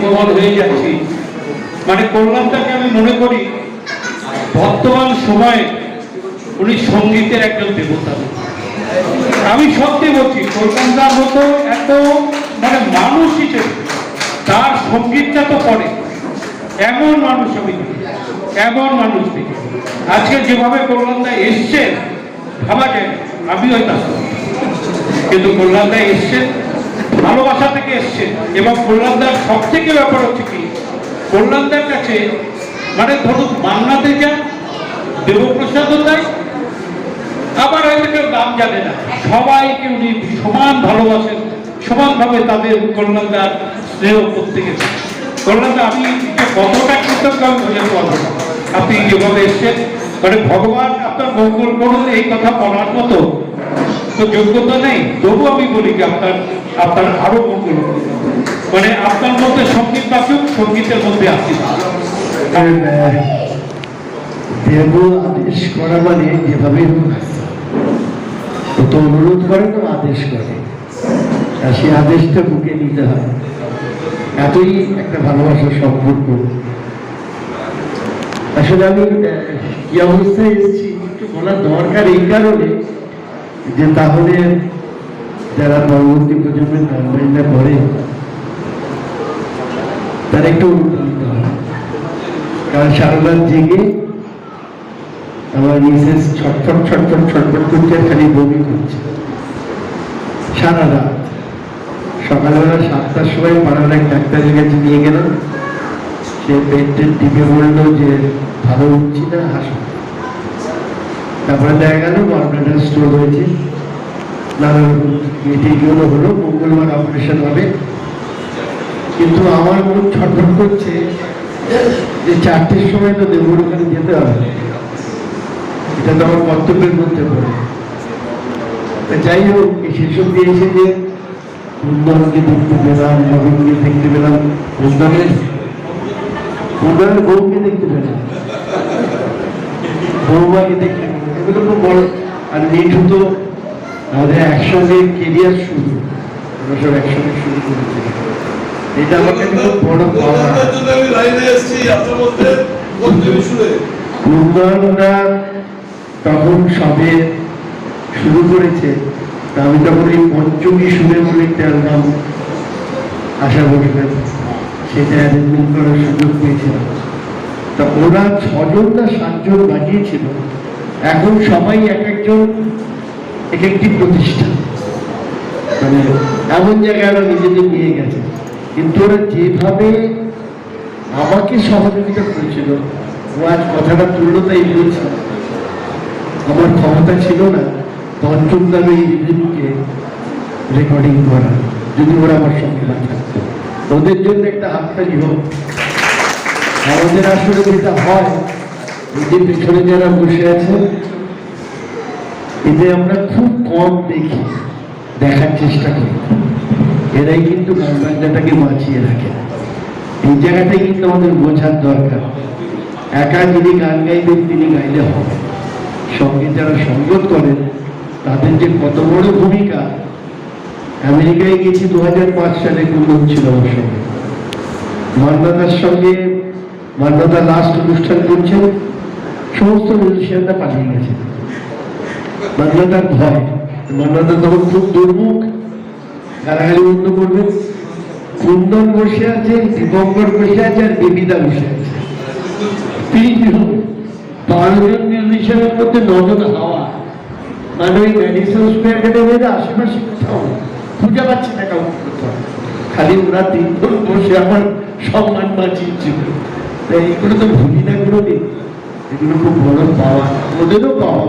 প্রবল হয়ে যাচ্ছি মানে কল্যাণটাকে আমি মনে করি, বর্তমান সময়ে উনি সঙ্গীতের একজন দেবতা। আমি সত্যি বলছি কলকাতার মতো এত মানে মানুষ তার সঙ্গীতটা তো পড়ে। এমন মানুষ আমি এমন মানুষ দেখি। আজকে যেভাবে কলকাতায় এসছেন, ভাবা যায় আমি হয়তো কিন্তু কল্যাণদায় এসছেন ভালোবাসা থেকে এসছেন এবং কল্যাণদার সব থেকে ব্যাপার হচ্ছে কি? কল্যাণদার কাছে মানে ধরুন মান্নাতে যান, দেবপ্রসাদও তাই আবার হয়তো কেউ দাম জানে না। সবাইকে উনি সমান ভালোবাসেন, সমানভাবে তাদের কল্যাণদার স্নেহ প্রত্যেকে কল্যাণদা, আমি কতটা কৃতজ্ঞ আমি বোঝাতে পারব আপনি যেভাবে এসছেন মানে ভগবান আপনার মঙ্গল করুন, এই কথা বলার মতো তো যোগ্যতা নেই, তবু আমি বলি যে আপনার আপনার আরও মঙ্গল মানে আপনার মধ্যে সংগীত বাচক, সঙ্গীতের মধ্যে আসি। দেব আদেশ করা মানে যেভাবে তো অনুরোধ করে তো আদেশ করে। আর সেই আদেশটা বুকে নিতে হয়। এতই একটা ভালোবাসার সম্পর্ক। আসলে আমি কি অবস্থায় এসেছি একটু বলার দরকার এই কারণে। যে তাহলে যারা পরবর্তী প্রজন্মের গানবাজনা করে তারা একটু কারণ সারা রাত জেগে আমার মিসেস ছটফট ছটফট ছটফট করছে, খালি বমি করছে। সারা রাত। সকালবেলা সাতটার সময় পাড়ার এক ডাক্তারের কাছে নিয়ে গেলাম। সে পেট টেট টিপে বলল যে, ভালো উঠছি না হাসপাতাল তারপরে দেখা গেল স্টোর হয়েছে নানা মিটিংগুলো হলো, মঙ্গলবার অপারেশন হবে। কিন্তু আমার মন ছটফট করছে যে চারটের সময় তো দেবুর ওখানে যেতে হবে। এটা তো আমার কর্তব্যের মধ্যে পড়ে। যাই হোক সেসব দিয়ে এসে যে কুন্দনকে দেখতে পেলাম, নবীনকে দেখতে পেলাম কুন্দনের কুন্দনের বউকে দেখতে পেলাম বৌমাকে দেখতে এগুলো খুব বড় আর মিঠু তো আমাদের একসঙ্গে কেরিয়ার শুরু। আমরা সব একসঙ্গে শুরু করেছি। এটা আমার কাছে খুব বড় উন্নয়নরা তখন সবে শুরু করেছে। আমি তখন এই পঞ্চমী সুরে বলে একটা অ্যালবাম আশা বসবেন সেটা অ্যারেঞ্জমেন্ট করার সুযোগ পেয়েছিলাম। তা ওরা ছজন না সাতজন বাজিয়েছিল। এখন সবাই এক একজন এক একটি প্রতিষ্ঠান। মানে এমন জায়গায় ওরা নিজেদের নিয়ে গেছে। কিন্তু ওরা যেভাবে আমাকে সহযোগিতা করেছিল, ও আজ কথাটা তুললো তাই বলছি। আমার ক্ষমতা ছিল না পঞ্চম দামে এই রিভিউকে রেকর্ডিং করা, যদি ওরা আমার সঙ্গে না থাকতো। ওদের জন্য একটা হাততালি হোক। আমাদের আসলে যেটা হয় যে পেছনে যারা বসে আছে এতে আমরা খুব কম দেখি, দেখার চেষ্টা করি। এরাই কিন্তু বাজনাটাকে বাঁচিয়ে রাখে। এই জায়গাটাই কিন্তু আমাদের বোঝার দরকার। একা যিনি গান গাইবেন, তিনি গাইলে হবে। সঙ্গে যারা সঙ্গত করেন, তাদের যে কত বড় ভূমিকা, আমেরিকায় গেছি দু হাজার পাঁচ সালে কুন্দন ছিল আমার সঙ্গে। মান্যতার সঙ্গে, মান্যতা লাস্ট অনুষ্ঠান করছেন সমস্ত মিউজিশিয়ানরা পালিয়ে গেছে মান্যতার ভয়। মান্যতা তখন খুব দুর্মুখ গালাগালি বন্ধ করবে। কুন্দন বসে আছে, দীপঙ্কর বসে আছে, আর বেবিদা বসে আছে। তিনজন মিউজিশিয়ানের মধ্যে নজন হাওয়া। মানে ওই ম্যাডিসন স্কোয়ার একাডেমির আশেপাশে কোথাও। খুঁজে পাচ্ছি না কাউকে খালি ওরা তিনজন বসে আমার সম্মান বাঁচিয়েছিল। তাই এগুলো তো ভুলি না কোনোদিন। এগুলো খুব বড় পাওয়া ওদেরও পাওয়া।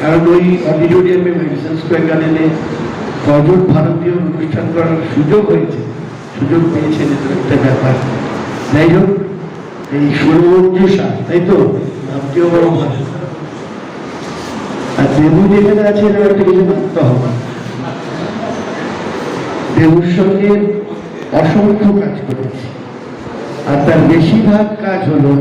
কারণ ওই অডিটোরিয়ামে মেডিসন স্কোয়ার গার্ডেনে কজন ভারতীয় অনুষ্ঠান করার সুযোগ হয়েছে। সুযোগ পেয়েছেন এটা একটা ব্যাপার। যাই হোক, এই সুরমঞ্জুষা তাই তো? নামটিও বড় ভালো আর দেবু যেখানে আছে, এরকম একটা কিছু মানতে হবে। দেবুর সঙ্গে অসংখ্য কাজ করেছি। আর তার বেশিরভাগ কাজ হলো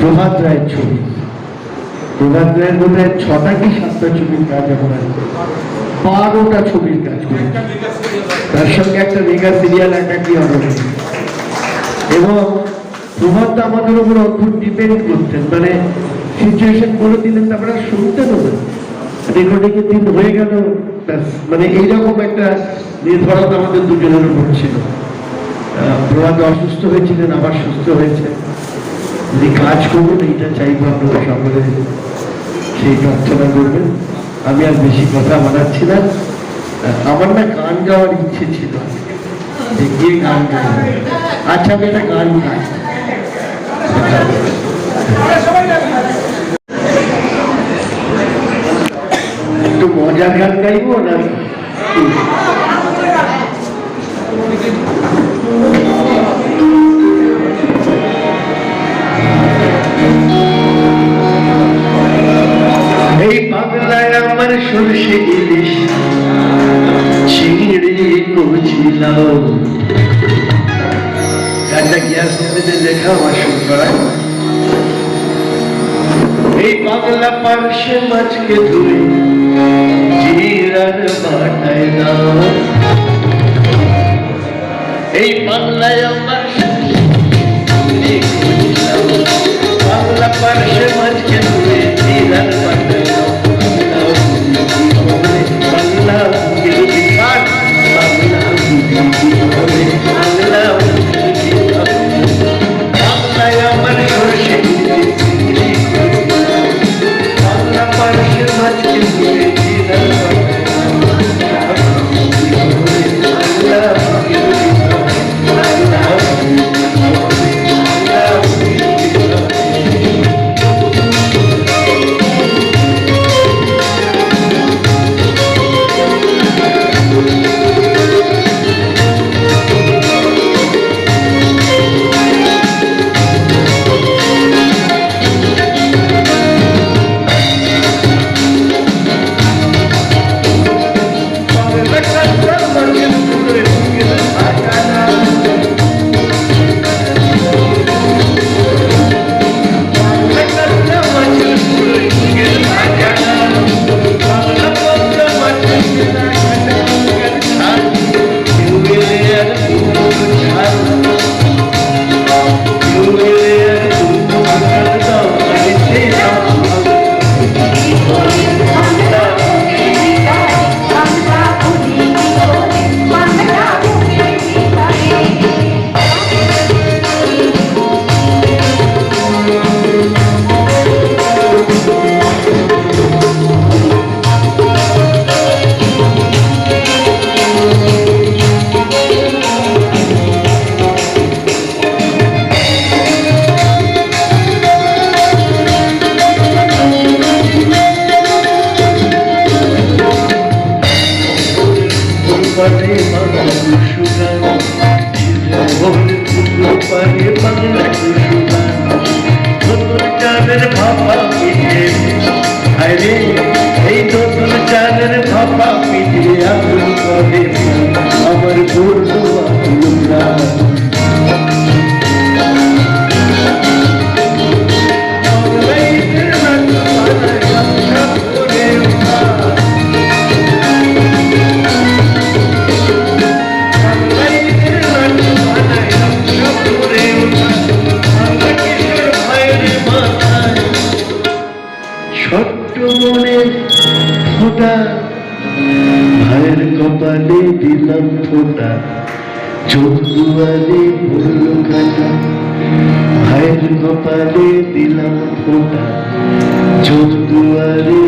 প্রভাত রায়ের ছবি। প্রভাত রায়ের বোধ হয় ছটা কি সাতটা ছবির কাজ আমরা বারোটা ছবির কাজ তার সঙ্গে একটা মেগা সিরিয়াল একটা কি অনন্য এবং প্রভাত আমাদের উপর অদ্ভুত ডিপেন্ড করতেন। মানে সিচুয়েশন বলে দিলেন আমরা শুনতে না। রেকর্ডিং এর দিন হয়ে গেল? মানে এইরকম একটা নির্ভরতা আমাদের দুজনের উপর ছিল। প্রভাত অসুস্থ হয়েছিলেন আবার সুস্থ হয়েছে। যদি কাজ করুন এইটা চাইব আপনারা সকলে সেই প্রার্থনা করবেন। আমি আর বেশি কথা বানাচ্ছি না। আমার না গান গাওয়ার ইচ্ছে ছিল। যে গিয়ে গান গাই আচ্ছা আমি একটা গান গাই। একটু মজার গান গাইবো না? এই বাংলায় আমার সরষে ইলিশ। চিংড়ি কচি লাউ গিয়াস লেখা আমার করা এই বাংলা পার্শ্বে মাছকে ধুয়ে জিরার বাটায় দাও। এই বাংলায় আমার পারে বাংলা সুগান পারে বাংলা সুগান নতুন চাঁদের ভাপা পিঠে আরে এই নতুন চাঁদের ভাপা পিঠে আগুন করে আমার বন্ধু ফোটা চোখ দুয়ারে বলল কাটা ভাইয়ের কপালে দিলাম ফোটা। চোখ দুয়ারে